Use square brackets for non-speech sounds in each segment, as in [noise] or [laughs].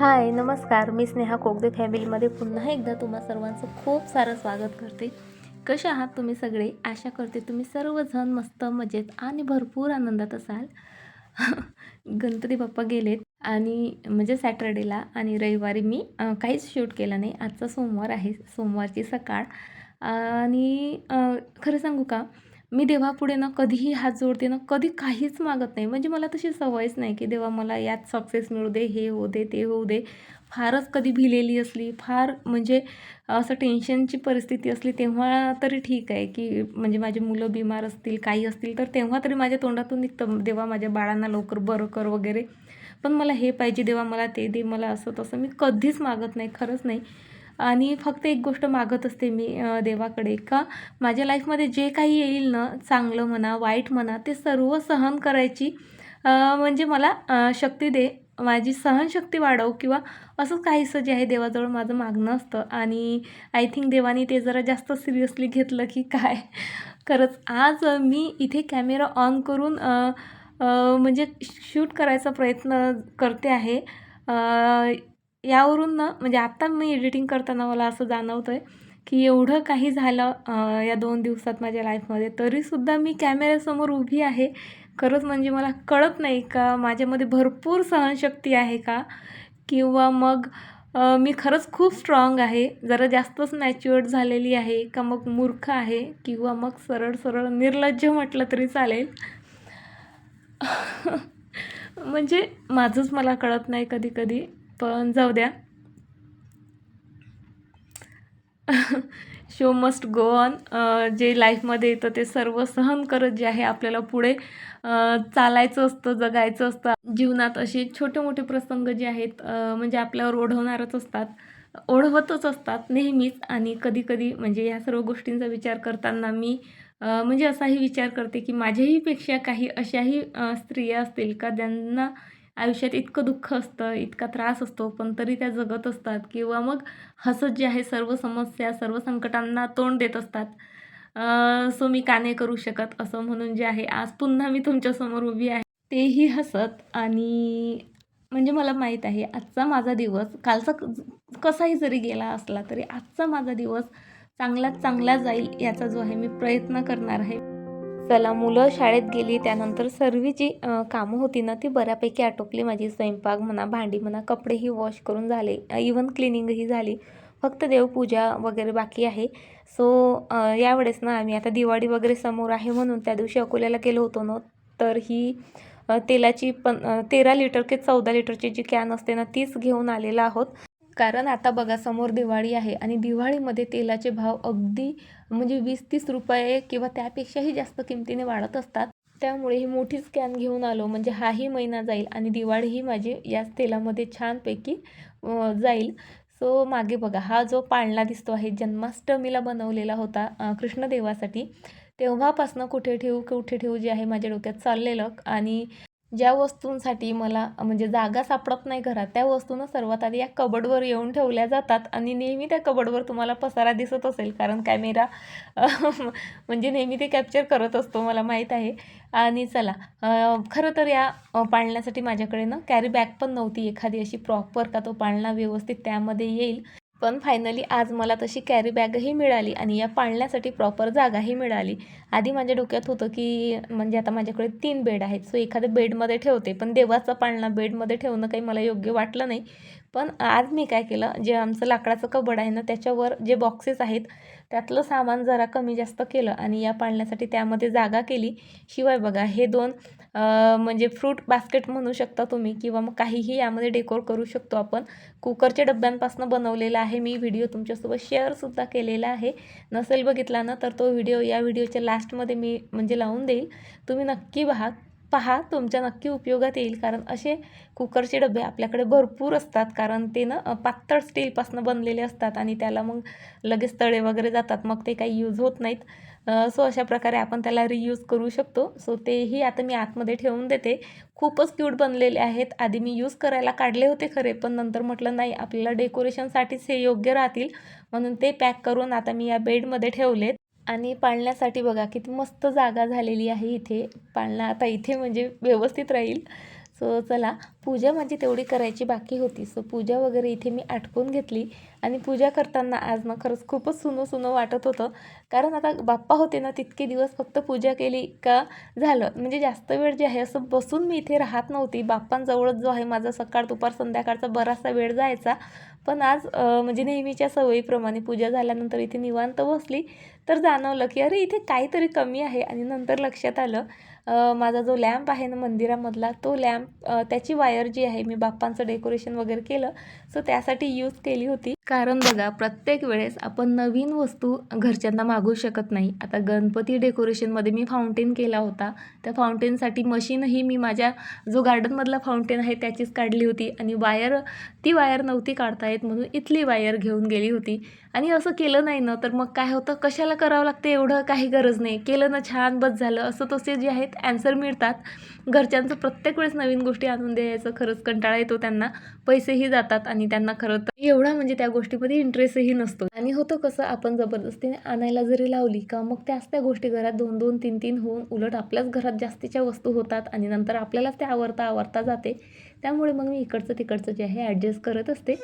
हाय नमस्कार. मी स्नेहा कोगदे फॅमिलीमध्ये पुन्हा एकदा तुम्हा सर्वांचं खूप सारं स्वागत करते. कसे आहात तुम्ही सगळे? आशा करते तुम्ही सर्वजण मस्त मजेत आणि भरपूर आनंदात असाल. [laughs] गणपती बाप्पा गेलेत आणि म्हणजे सॅटर्डेला आणि रविवारी मी काहीच शूट केलं नाही. आजचा सोमवार आहे सोमवारची सकाळ. आणि खरं सांगू का? मी देवापुढे ना कधीही हात जोडते ना कधी काहीच मागत नाही. म्हणजे मला तशी सवयच नाही की देवा मला यात सक्सेस मिळू दे हे होऊ दे ते होऊ दे. फारच कधी भिलेली असली फार म्हणजे असं टेन्शनची परिस्थिती असली तेव्हा तरी ठीक आहे की म्हणजे माझी मुलं बिमार असतील काही असतील तर तेव्हा तरी माझ्या तोंडातून निघतं देवा माझ्या बाळांना लवकर बरं कर वगैरे. पण मला हे पाहिजे देवा मला ते दे मला असं तसं मी कधीच मागत नाही खरंच नाही. आणि फक्त एक गोष्ट मागत असते मी देवाकडे का माझ्या लाईफमध्ये जे काही येईल ना चांगलं म्हणा वाईट म्हणा ते सर्व सहन करायची म्हणजे मला शक्ती दे. माझी सहनशक्ती वाढव किंवा असंच काहीसं जे आहे देवाजवळ माझं मागणं असतं. आणि आय थिंक देवाने ते जरा जास्त सिरियसली घेतलं की काय? खरंच आज मी इथे कॅमेरा ऑन करून म्हणजे शूट करायचा प्रयत्न करते आहे. यावरून ना म्हणजे आत्ता मी एडिटिंग करताना मला असं जाणवतं आहे की एवढं काही झालं या दोन दिवसात माझ्या लाईफमध्ये तरीसुद्धा मी कॅमेऱ्यासमोर उभी आहे. खरंच म्हणजे मला कळत नाही का माझ्यामध्ये भरपूर सहनशक्ती आहे का? किंवा मग मी खरंच खूप स्ट्रॉंग आहे जरा जास्तच मॅच्युअर्ड झालेली आहे का मग मूर्ख आहे? किंवा मग सरळ सरळ निर्लज्ज म्हटलं तरी चालेल. [laughs] म्हणजे माझंच मला कळत नाही कधी कधी. पण जाऊ द्या. शो मस्ट गो ऑन जे लाईफमध्ये येतं ते सर्व सहन करत जे आहे आपल्याला पुढे चालायचं असतं जगायचं असतं. जीवनात असे छोटे मोठे प्रसंग जे आहेत म्हणजे आपल्यावर ओढवणारच असतात. ओढवतच असतात नेहमीच आणि कधीकधी म्हणजे ह्या सर्व गोष्टींचा विचार करताना मी म्हणजे असाही विचार करते की माझ्याहीपेक्षा काही अशाही स्त्रिया असतील का ज्यांना आयुष्यात इतकं दुःख असतं इतका त्रास असतो पण तरी त्या जगत असतात. किंवा मग हसत जे आहे सर्व समस्या सर्व संकटांना तोंड देत असतात. सो मी का नाही करू शकत असं म्हणून जे आहे आज पुन्हा मी तुमच्यासमोर उभी आहे. तेही हसत आणि म्हणजे मला माहीत आहे आजचा माझा दिवस कालचा क- कसाही जरी गेला असला तरी आजचा माझा दिवस चांगलाच चांगला जाईल याचा जो आहे मी प्रयत्न करणार आहे. चला मुलं शाळेत गेली त्यानंतर सर्व जी कामं होती ना ती बऱ्यापैकी आटोपली माझी. स्वयंपाक म्हणा भांडी म्हणा कपडेही वॉश करून झाले. इवन क्लिनिंगही झाली. फक्त देवपूजा वगैरे बाकी आहे. सो यावेळेस ना आम्ही आता दिवाळी वगैरे समोर आहे म्हणून त्या दिवशी अकोल्याला गेलो होतो ना तर ही तेलाची पण तेरा लिटर की चौदा लिटरची जी कॅन असते ना तीच घेऊन आलेला आहोत. कारण आता बघा समोर दिवाळी आहे आणि दिवाळीमध्ये तेलाचे भाव अगदी म्हणजे वीस तीस रुपये किंवा त्यापेक्षाही जास्त किमतीने वाढत असतात. त्यामुळे ही मोठीच कॅन घेऊन आलो म्हणजे हाही महिना जाईल आणि दिवाळीही माझी याच तेलामध्ये छानपैकी जाईल. सो मागे बघा हा जो पाळणा दिसतो आहे जन्माष्टमीला बनवलेला होता कृष्णदेवासाठी तेव्हापासनं कुठे ठेवू कुठे ठेवू जे आहे माझ्या डोक्यात चाललेलं आणि ज्या वस्तूंसाठी मला म्हणजे जागा सापडत नाही घरात त्या वस्तूनं सर्वात आधी या कबडवर येऊन ठेवल्या जातात आणि नेहमी त्या कबडवर तुम्हाला पसारा दिसत असेल कारण कॅमेरा म्हणजे नेहमी ते कॅप्चर करत असतो मला माहीत आहे. आणि चला खरं तर या पाळण्यासाठी माझ्याकडे ना कॅरी बॅग पण नव्हती एखादी अशी प्रॉपर का तो पाळणा व्यवस्थित त्यामध्ये येईल. पण फायनली आज मला तशी कॅरी बॅगही मिळाली आणि या पाळण्यासाठी प्रॉपर जागाही मिळाली. आधी माझ्या डोक्यात होतं की म्हणजे आता माझ्याकडे तीन बेड आहेत. सो एखाद्या बेडमध्ये ठेवते. पण देवाचा पाळणा बेडमध्ये ठेवणं काही मला योग्य वाटलं नाही. पण आज मी काय केलं जे आमचं लाकडाचं कबड आहे ना त्याच्यावर जे बॉक्सेस आहेत त्यातलं सामान जरा कमी जास्त केलं आणि या पाळण्यासाठी त्यामध्ये जागा केली. शिवाय बघा हे दोन म्हणजे फ्रूट बास्केट म्हणू शकता तुम्ही किंवा मग काहीही यामध्ये डेकोर करू शकतो आपण. कुकरच्या डब्यांपासून बनवलेला आहे. मी व्हिडिओ तुमच्यासोबत शेअरसुद्धा केलेला आहे. नसेल बघितला ना तर तो व्हिडिओ या व्हिडिओच्या लास्टमध्ये मी म्हणजे लावून देईल. तुम्ही नक्की पहा पहा तुमच्या नक्की उपयोगात येईल. कारण असे कुकरचे डबे आपल्याकडे भरपूर असतात. कारण ते ना पातळ स्टीलपासून बनलेले असतात आणि त्याला मग लगेच तळे वगैरे जातात. मग ते काही यूज होत नाहीत. सो अशा प्रकारे आपण त्याला रियूज करू शकतो. सो तेही आता मी आतमध्ये ठेवून देते. खूपच क्यूट बनलेले आहेत. आधी मी यूज करायला काढले होते खरे पण नंतर म्हटलं नाही आपल्याला डेकोरेशनसाठीच हे योग्य राहतील. म्हणून ते पॅक करून आता मी या बेडमध्ये ठेवलेत. आणि पाळण्यासाठी बघा किती मस्त जागा झालेली आहे इथे. पाळणा आता इथे म्हणजे व्यवस्थित राहील. सो चला पूजा माझी तेवढी करायची बाकी होती. सो पूजा वगैरे इथे मी आटपून घेतली. आणि पूजा करताना आज ना खरंच खूपच सुनं सुनं वाटत होतं. कारण आता बाप्पा होते ना तितके दिवस फक्त पूजा केली का झालं. म्हणजे जास्त वेळ जे आहे असं बसून मी इथे राहत नव्हती. बाप्पांजवळच जो आहे माझा सकाळ दुपार संध्याकाळचा बराचसा वेळ जायचा. पण आज म्हणजे नेहमीच्या सवयीप्रमाणे पूजा झाल्यानंतर इथे निवांत बसली. तर जाणवलं की अरे इथे काहीतरी कमी आहे. आणि नंतर लक्षात आलं माझा जो लॅम्प आहे ना मंदिरामधला तो लॅम्प त्याची वायर जी आहे मी बाप्पांचं डेकोरेशन वगैरे केलं. सो त्यासाठी यूज केली होती. कारण बघा प्रत्येक वेळेस आपण नवीन वस्तू घरच्यांना मागू शकत नाही. आता गणपती डेकोरेशनमध्ये मी फाउंटेन केला होता. त्या फाउंटेनसाठी मशीनही मी माझ्या जो गार्डनमधला फाउंटेन आहे त्याचीच काढली होती आणि वायर ती वायर नव्हती काढता येत म्हणून इथली वायर घेऊन गेली होती. आणि असं केलं नाही ना तर मग काय होतं? कशाला करावं लागतं? एवढं काही गरज नाही. केलं ना छान बस झालं. असं तसे जे आहेत ॲन्सर मिळतात. घरच्यांचं प्रत्येक वेळेस नवीन गोष्टी आणून द्यायचं. खरंच कंटाळा येतो त्यांना. पैसेही जातात आणि त्यांना खरं तर एवढा म्हणजे त्या गोष्टीमध्ये इंटरेस्टही नसतो. आणि होतं कसं आपण जबरदस्तीने आणायला जरी लावली का मग त्याच त्या गोष्टी घरात दोन दोन तीन तीन होऊन उलट आपल्याच घरात जास्तीच्या वस्तू होतात आणि नंतर आपल्यालाच ते आवरता आवरता जाते. त्यामुळे मग मी इकडचं तिकडचं जे आहे ॲडजस्ट करत असते.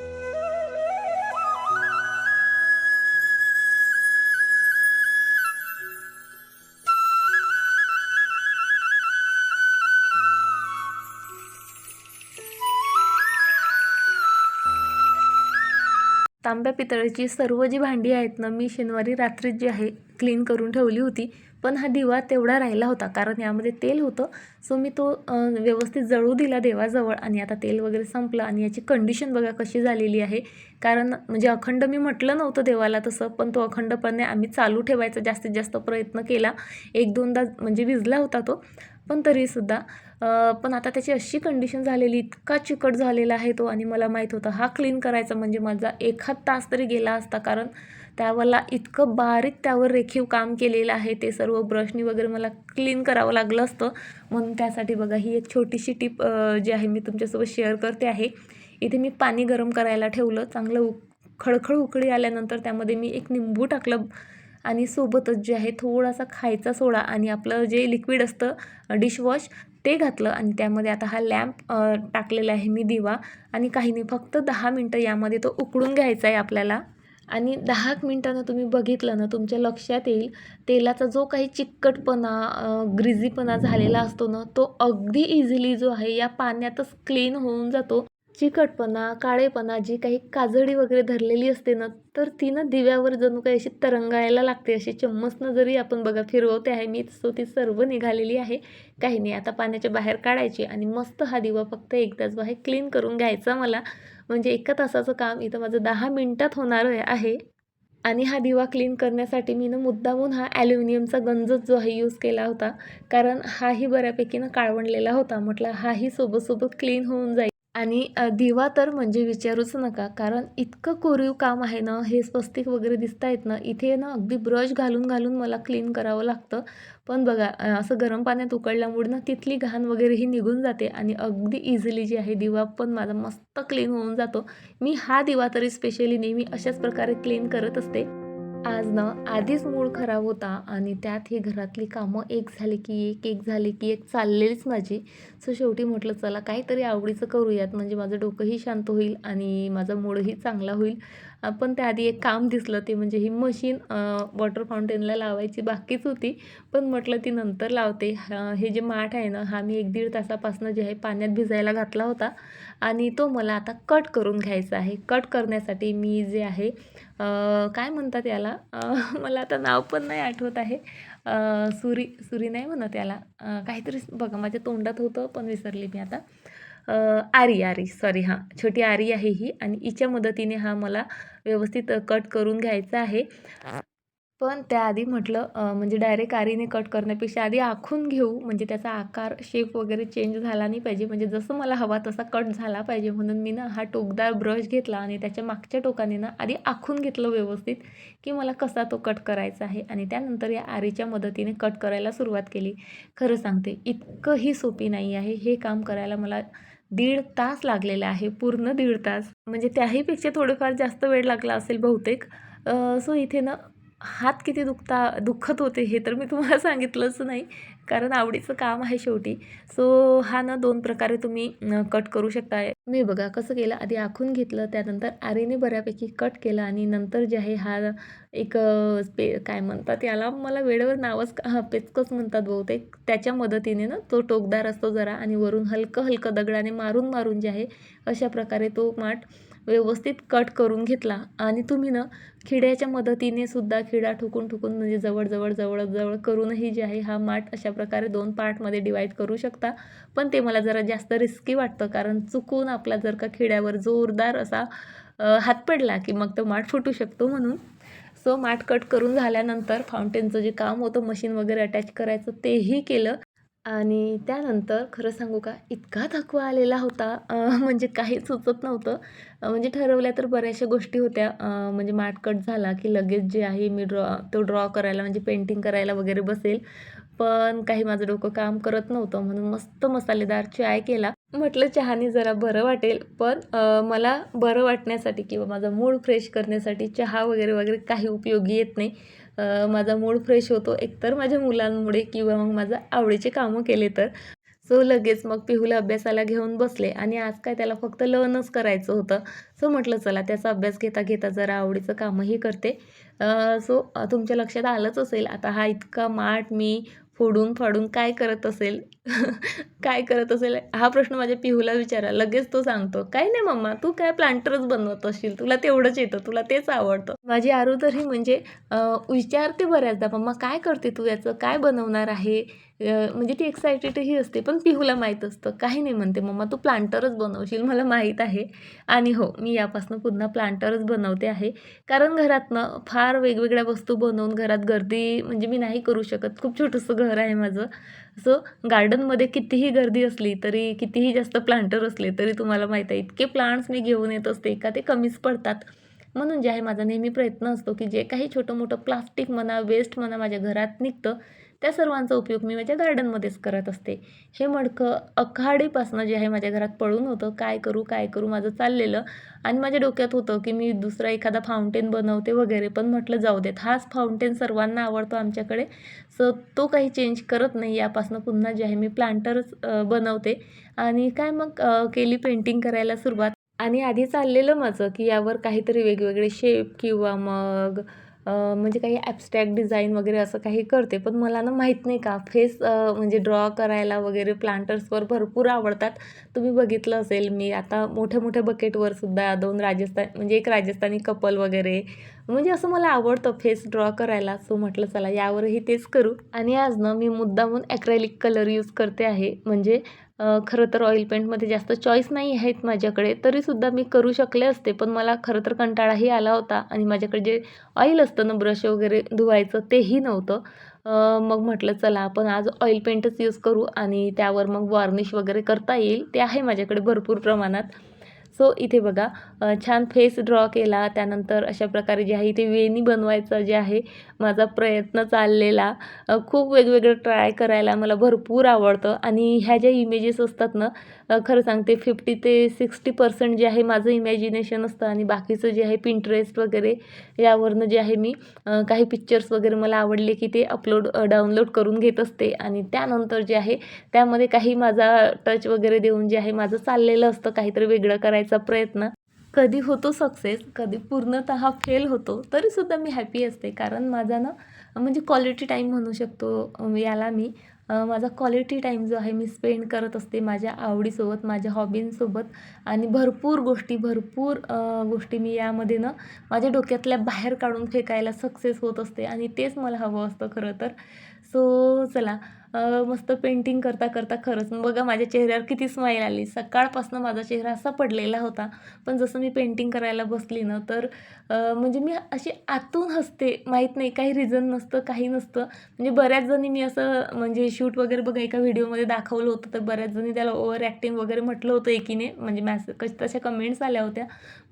तांब्या पितळेची सर्व जी भांडी आहेत ना मी शनिवारी रात्री जी आहे क्लीन करून ठेवली होती. पण हा दिवा तेवढा राहिला होता कारण यामध्ये तेल होतं. सो मी तो व्यवस्थित जळू दिला देवाजवळ आणि आता तेल वगैरे संपलं आणि याची कंडिशन बघा कशी झालेली आहे. कारण म्हणजे अखंड मी म्हटलं नव्हतं देवाला तसं पण तो अखंडपणे आम्ही चालू ठेवायचा जास्तीत जास्त प्रयत्न केला. एक दोनदा म्हणजे विजला होता तो पण तरीसुद्धा पण आता त्याची अशी कंडिशन झालेली इतका चिकट झालेला आहे तो आणि मला माहीत होतं हा क्लीन करायचा म्हणजे माझा एखाद तास तरी गेला असता. कारण त्यावरला इतकं बारीक त्यावर रेखीव काम केलेलं आहे ते सर्व ब्रशनी वगैरे मला क्लीन करावं लागलं असतं. म्हणून त्यासाठी बघा ही एक छोटीशी टिप जी आहे मी तुमच्यासोबत शेअर करते आहे. इथे मी पाणी गरम करायला ठेवलं चांगलं उक खळखळ उकळी आल्यानंतर त्यामध्ये मी एक निंबू टाकलं आणि सोबतच जे आहे थोडासा खायचा सोडा आणि आपलं जे लिक्विड असतं डिशवॉश ते घातलं आणि त्यामध्ये आता हा लॅम्प टाकलेला आहे मी दिवा आणि काही नाही फक्त दहा मिनटं यामध्ये तो उकळून घ्यायचा आहे आपल्याला. आणि दहा एक मिनटानं तुम्ही बघितलं ना तुमच्या लक्षात येईल तेलाचा जो काही चिकटपणा ग्रिझीपणा झालेला असतो ना तो अगदी इझिली जो आहे या पाण्यातच क्लीन होऊन जातो. चिकटपणा काळेपणा जी काही काजळी वगैरे धरलेली असते ना तर ती ना दिव्यावर जणू काही अशी तरंगायला लागते अशी चम्मचनं जरी आपण बघा फिरवते आहे मी सो ती सर्व निघालेली आहे. काही नाही आता पाण्याच्या बाहेर काढायची आणि मस्त हा दिवा फक्त एकदाच बाहेर क्लीन करून घ्यायचा मला. म्हणजे एका तासाचं काम इथं माझं दहा मिनटात होणार आहे. आणि हा दिवा क्लीन करण्यासाठी मी ना मुद्दामून हा ॲल्युमिनियमचा गंजच जो आहे यूज केला होता कारण हाही बऱ्यापैकी ना काळवणलेला होता. म्हटलं हाही सोबत सोबत क्लीन होऊन जाईल. आणि दिवा तर म्हणजे विचारूच नका कारण इतकं कोरीव काम आहे ना हे स्वस्तिक वगैरे दिसत आहेत ना इथे ना अगदी ब्रश घालून घालून मला क्लीन करावं लागतं. पण बघा असं गरम पाण्यात उकळल्यामुळे ना तिथली घाण वगैरेही निघून जाते आणि अगदी इझिली जी आहे दिवा पण माझा मस्त क्लीन होऊन जातो. मी हा दिवा तरी स्पेशली नेहमी अशाच प्रकारे क्लीन करत असते. आज ना आधीच मूड खराब होता आणि त्यात ही घरातली कामं एक झाली की एक एक झाली की एक चाललेलीच माझी. सो शेवटी म्हटलं चला काहीतरी आवडीचं करूयात. म्हणजे माझं डोकंही शांत होईल आणि माझा मूडही चांगला होईल. पण त्याआधी एक काम दिसलं ते म्हणजे ही मशीन वॉटर फाउंटेनला लावायची बाकीच होती. पण म्हटलं ती नंतर लावते. हे जे माठ आहे ना हा मी एक दीड तासापासून जे आहे पाण्यात भिजायला घातला होता. आणि तो मला आता कट करून घ्यायचा आहे. कट करण्यासाठी मी जे आहे काय म्हणतात याला? [laughs] मला आता नाव पण नाही आठवत आहे. सुरी सुरी नाही म्हणत याला. काहीतरी बघा माझ्या तोंडात होतं पण विसरली मी आता. आरी आरी सॉरी हां. छोटी आरी आहे ही आणि हिच्या मदतीने हा मला व्यवस्थित कट करून घ्यायचा आहे. पण त्याआधी म्हटलं म्हणजे डायरेक्ट आरीने कट करण्यापेक्षा आधी आखून घेऊ. म्हणजे त्याचा आकार शेप वगैरे चेंज झाला नाही पाहिजे. म्हणजे जसं मला हवा तसा कट झाला पाहिजे. म्हणून मी ना हा टोकदार ब्रश घेतला आणि त्याच्या मागच्या टोकाने ना आधी आखून घेतलं व्यवस्थित की मला कसा तो कट करायचा आहे. आणि त्यानंतर या आरीच्या मदतीने कट करायला सुरुवात केली. खरं सांगते इतकंही सोपी नाही आहे. हे काम करायला मला दीड तास लागलेला आहे. पूर्ण दीड तास. म्हणजे त्याहीपेक्षा थोडेफार जास्त वेळ लागला असेल बहुतेक. सो इथे ना हात किती दुखता दुखत होते हे तर मी तुम्हाला [laughs] सांगितलंच नाही. कारण आवडीचं काम आहे शेवटी. सो हा ना दोन प्रकारे तुम्ही कट करू शकता मी बघा कसं केलं? आधी आखून घेतलं त्यानंतर आरेने बऱ्यापैकी कट केलं आणि नंतर जे आहे हा एक पे काय म्हणतात याला? मला वेळेवर नावच हा पेचकस म्हणतात बहुतेक. त्याच्या मदतीने ना तो टोकदार असतो जरा आणि वरून हलकं हलकं दगडाने मारून मारून जे आहे अशा प्रकारे तो माठ व्यवस्थित कट करून घेतला. आणि तुम्ही ना खिड्याच्या मदतीने सुद्धा खिडा ठोकून ठोकून म्हणजे जवळजवळ जवळजवळ करूनही जे आहे हा माठ अशा प्रकारे दोन पार्टमध्ये डिवाईड करू शकता. पण ते मला जरा जास्त रिस्की वाटतं कारण चुकून आपला जर का खिड्यावर जोरदार असा हात पडला की मग तो माठ फुटू शकतो म्हणून. सो माठ कट करून झाल्यानंतर फाउंटेनचं जे काम होतं मशीन वगैरे अटॅच करायचं तेही केलं. आणि त्यानंतर खरं सांगू का इतका थकवा आलेला होता म्हणजे काही सुचत नव्हतं. म्हणजे ठरवल्या तर बऱ्याचशा गोष्टी होत्या. म्हणजे माटकट झाला की लगेच जे आहे मी ड्रॉ तो ड्रॉ करायला म्हणजे पेंटिंग करायला वगैरे बसेल. पण काही माझं डोकं काम करत नव्हतं म्हणून मस्त मसालेदार चाय केला. म्हटलं चहाने जरा बरं वाटेल पण मला बरं वाटण्यासाठी किंवा माझा मूड फ्रेश करण्यासाठी चहा वगैरे वगैरे काही उपयोगी येत नाही. माझा मूड फ्रेश होतो. एकतर माझ्या मुलांमुळे किंवा मग माझं आवडीचे कामं केले तर. सो लगेच मग पिहूला अभ्यासाला घेऊन बसले आणि आज काय त्याला फक्त लर्नच करायचं होतं. सो म्हटलं चला त्याचा अभ्यास घेता घेता जरा आवडीचं कामही करते. सो तुमच्या लक्षात आलंच असेल. आता हा इतका माठ मी फोडून फाडून काय करत असेल? [laughs] काय करत असेल? हा प्रश्न माझ्या पिहूला विचारा. लगेच तो सांगतो काय नाही मम्मा तू काय प्लांटरच बनवत असशील. तुला तेवढंच येतं तुला तेच आवडतं. माझी आरू तर ही म्हणजे विचारते बऱ्याचदा मम्मा काय करते तू याचं? काय बनवणार आहे? म्हणजे ती एक्सायटेडही असते पण पिहूला माहीत असतं. काही नाही म्हणते मम्मा तू प्लांटरच बनवशील मला माहीत आहे. आणि हो मी यापासून पुन्हा प्लांटरच बनवते आहे. कारण घरातनं फार वेगवेगळ्या वस्तू बनवून घरात गर्दी म्हणजे मी नाही करू शकत. खूप छोटंसं घर घर आहे माझं. सो गार्डनमध्ये कितीही गर्दी असली तरी कितीही जास्त प्लांटर असले तरी तुम्हाला माहीत आहे इतके प्लांट्स मी घेऊन येत असते का ते कमीच पडतात. म्हणून जे आहे माझा नेहमी प्रयत्न असतो की जे काही छोटं मोठं प्लास्टिक म्हणा वेस्ट म्हणा माझ्या घरात निघतं त्या सर्वांचा उपयोग मी माझ्या गार्डनमध्येच करत असते. हे मडकं अखाडीपासनं जे आहे माझ्या घरात पळून होतं. काय करू काय करू माझं चाललेलं. आणि माझ्या डोक्यात होतं की मी दुसरा एखादा फाउंटेन बनवते वगैरे. पण म्हटलं जाऊ देत. हाच फाउंटेन सर्वांना आवडतो आमच्याकडे. सो तो काही चेंज करत नाही. यापासनं पुन्हा जे आहे मी प्लांटरच बनवते. आणि काय मग केली पेंटिंग करायला सुरुवात. आणि आधी चाललेलं माझं की यावर काहीतरी वेगवेगळे शेप किंवा मग म्हणजे काही ॲबस्ट्रॅक्ट डिझाईन वगैरे असं काही करते पण मला ना माहीत नाही का फेस म्हणजे ड्रॉ करायला वगैरे प्लांटर्सवर भरपूर आवडतात. तुम्ही बघितलं असेल मी आता मोठ्या मोठ्या बकेटवर सुद्धा दोन राजस्थान म्हणजे एक राजस्थानी कपल वगैरे. म्हणजे असं मला आवडतं फेस ड्रॉ करायला सो म्हटलं चला यावरही तेच करू. आणि आज ना मी मुद्दामून ॲक्रेलिक कलर यूज करते आहे म्हणजे खरं तर ऑइल पेंटमध्ये जास्त चॉईस नाही आहेत माझ्याकडे तरीसुद्धा मी करू शकले असते. पण मला खरं तर कंटाळाही आला होता आणि माझ्याकडे जे ऑइल असतं ना ब्रश वगैरे धुवायचं तेही नव्हतं. मग म्हटलं चला आपण आज ऑइल पेंटच यूज करू आणि त्यावर मग वॉर्निश वगैरे करता येईल. ते आहे माझ्याकडे भरपूर प्रमाणात. सो इथे बघा छान फेस ड्रॉ केला. त्यानंतर अशा प्रकारे जे आहे इथे वेणी बनवायचं जे आहे माझा प्रयत्न चाललेला. खूप वेगवेगळं ट्राय करायला मला भरपूर आवडतं. आणि ह्या ज्या इमेजेस असतात ना खरं सांगते फिफ्टी ते सिक्स्टी पर्सेंट जे आहे माझं इमॅजिनेशन असतं आणि बाकीचं जे आहे पिंटरेस्ट वगैरे यावरनं जे आहे मी काही पिक्चर्स वगैरे मला आवडले की ते अपलोड डाउनलोड करून घेत असते. आणि त्यानंतर जे आहे त्यामध्ये काही माझा टच वगैरे देऊन जे आहे माझं चाललेलं असतं काहीतरी वेगळं करायचा प्रयत्न. कधी होतो सक्सेस कधी पूर्णतः फेल होतो तरीसुद्धा मी हॅपी असते. कारण माझा ना म्हणजे क्वालिटी टाईम म्हणू शकतो याला मी. माझा क्वालिटी टाईम जो आहे मी स्पेंड करत असते माझ्या आवडीसोबत माझ्या हॉबींसोबत आणि भरपूर गोष्टी भरपूर गोष्टी मी यामध्ये ना माझ्या डोक्यातल्या बाहेर काढून फेकायला सक्सेस होत असते. आणि तेच मला हवं असतं खरं तर. सो चला. मस्त पेंटिंग करता करता खरंच. बघा माझ्या चेहऱ्यावर किती स्माईल आली. सकाळपासून माझा चेहरा असा पडलेला होता. पण जसं मी पेंटिंग करायला बसली ना तर म्हणजे मी अशी आतून हसते. माहीत नाही काही रिझन नसतं काही नसतं. म्हणजे बऱ्याच जणी मी असं म्हणजे शूट वगैरे बघा एका व्हिडिओमध्ये दाखवलं होतं. तर बऱ्याच जणी त्याला ओव्हर ॲक्टिंग वगैरे म्हटलं होतं एकीने. म्हणजे मॅसेज तशा कमेंट्स आल्या होत्या.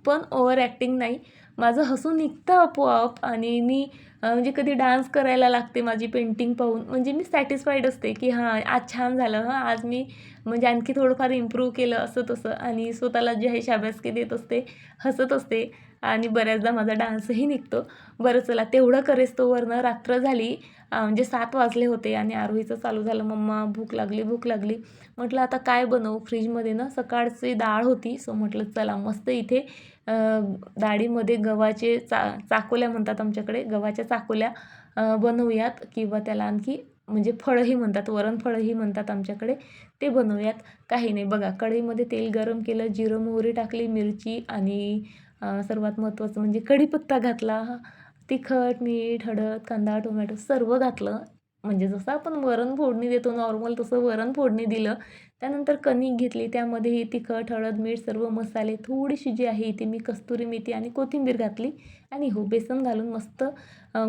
पण ओव्हर ॲक्टिंग नाही. माझं हसून निघतं आपोआप आणि मी म्हणजे कधी डान्स करायला लागते माझी पेंटिंग पाहून. म्हणजे मी सॅटिस्फाईड असते की हां आज छान झालं हां आज मी म्हणजे आणखी थोडंफार इम्प्रूव्ह केलं असं तसं. आणि स्वतःला जे आहे शाबासकी देत असते हसत असते. आणि बऱ्याचदा माझा डान्सही निघतो. बरं चला तेवढं करेस तोवरनं रात्र झाली. म्हणजे सात वाजले होते आणि आरोहीचं चालू झालं. मम्मा भूक लागली भूक लागली. म्हटलं आता काय बनवू फ्रीजमध्ये ना? सकाळची डाळ होती. सो म्हटलं चला मस्त इथे डाळीमध्ये गव्हाचे चा चाकोल्या म्हणतात आमच्याकडे. गव्हाच्या चाकोल्या बनवूयात. किंवा त्याला आणखी म्हणजे फळंही म्हणतात वरण फळंही म्हणतात आमच्याकडे. ते बनवूयात. काही नाही. बघा कढईमध्ये तेल गरम केलं जिरं मोहरी टाकली मिरची आणि सर्वात महत्त्वाचं म्हणजे कढीपत्ता घातला. तिखट मीठ हळद कांदा टोमॅटो सर्व घातलं. म्हणजे जसं आपण वरण फोडणी देतो नॉर्मल तसं वरण फोडणी दिलं. त्यानंतर कणिक घेतली. त्यामध्येही तिखट हळद मीठ सर्व मसाले थोडीशी जी आहे इथे मी कस्तुरी मेथी आणि कोथिंबीर घातली. आणि हो बेसन घालून मस्त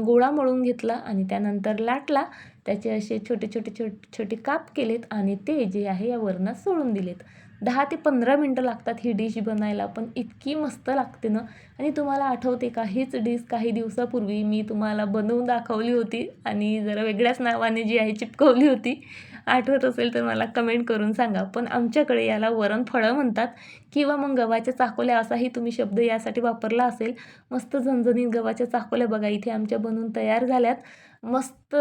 गोळा मळून घेतला आणि त्यानंतर लाटला. त्याचे असे छोटे छोटे छोटे छोटे काप केलेत आणि ते जे आहे या वरणात सोडून दिलेत. दहा ते पंधरा मिनटं लागतात ही डिश बनायला पण इतकी मस्त लागते ना. आणि तुम्हाला आठवते का हीच डिश काही दिवसापूर्वी मी तुम्हाला बनवून दाखवली होती आणि जरा वेगळ्याच नावाने जी आहे चिपकवली होती. आठवत असेल तर मला कमेंट करून सांगा. पण आमच्याकडे याला वरण फळं म्हणतात किंवा मग गव्हाच्या चाकोल्या असाही तुम्ही शब्द यासाठी वापरला असेल. मस्त झणझणीत गव्हाच्या चाकोल्या बघा इथे आमच्या बनवून तयार झाल्यात. मस्त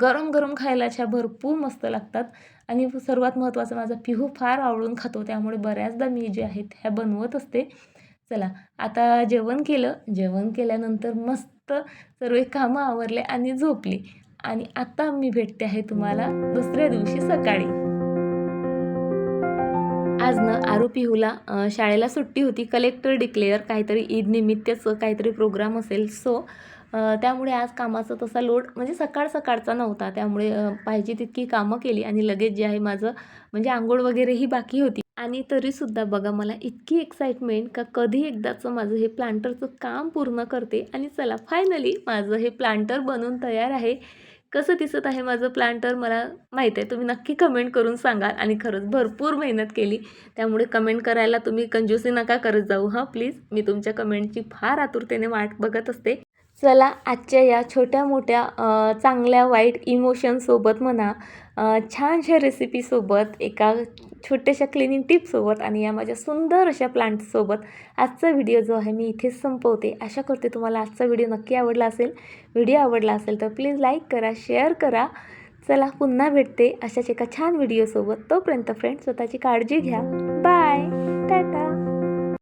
गरम गरम खायला अशा भरपूर मस्त लागतात. आणि सर्वात महत्त्वाचं माझा पिहू फार आवडून खातो त्यामुळे बऱ्याचदा मी जे आहेत ह्या बनवत असते. चला आता जेवण केलं. जेवण केल्यानंतर मस्त सर्व कामं आवरले आणि झोपली. आणि आता मी भेटते आहे तुम्हाला दुसऱ्या दिवशी सकाळी. आज ना आरोपी पिहूला शाळेला सुट्टी होती. कलेक्टर डिक्लेअर काहीतरी ईद निमित्तचं काहीतरी प्रोग्राम असेल. सो त्यामुळे आज कामाचा तसा लोड म्हणजे सकाळ सकाळचा नव्हता. त्यामुळे पाहिजे तितकी कामं केली आणि लगेच जे आहे माझं म्हणजे आंघोळ वगैरेही बाकी होती. आणि तरीसुद्धा बघा मला इतकी एक्साइटमेंट का कधी एकदाचं माझं हे प्लांटरचं काम पूर्ण करते आणि चला फायनली माझं हे प्लांटर बनवून तयार आहे. कसं दिसत आहे माझं प्लांटर मला माहीत आहे. तुम्ही नक्की कमेंट करून सांगाल. आणि खरंच भरपूर मेहनत केली. त्यामुळे कमेंट करायला तुम्ही कंजूसी नका करत जाऊ हां प्लीज मी तुमच्या कमेंटची फार आतुरतेने वाट बघत असते. चला आजच्या या छोट्या मोठ्या चांगल्या वाईट इमोशनसोबत म्हणा छानशा रेसिपीसोबत एका छोट्याशा क्लिनिंग टिपसोबत आणि या माझ्या सुंदर अशा प्लांट्ससोबत आजचा व्हिडिओ जो आहे मी इथेच संपवते. आशा करते तुम्हाला आजचा व्हिडिओ नक्की आवडला असेल. व्हिडिओ आवडला असेल तर प्लीज लाईक करा शेअर करा. चला पुन्हा भेटते अशाच एका छान व्हिडिओसोबत तोपर्यंत फ्रेंड स्वतःची काळजी घ्या. बाय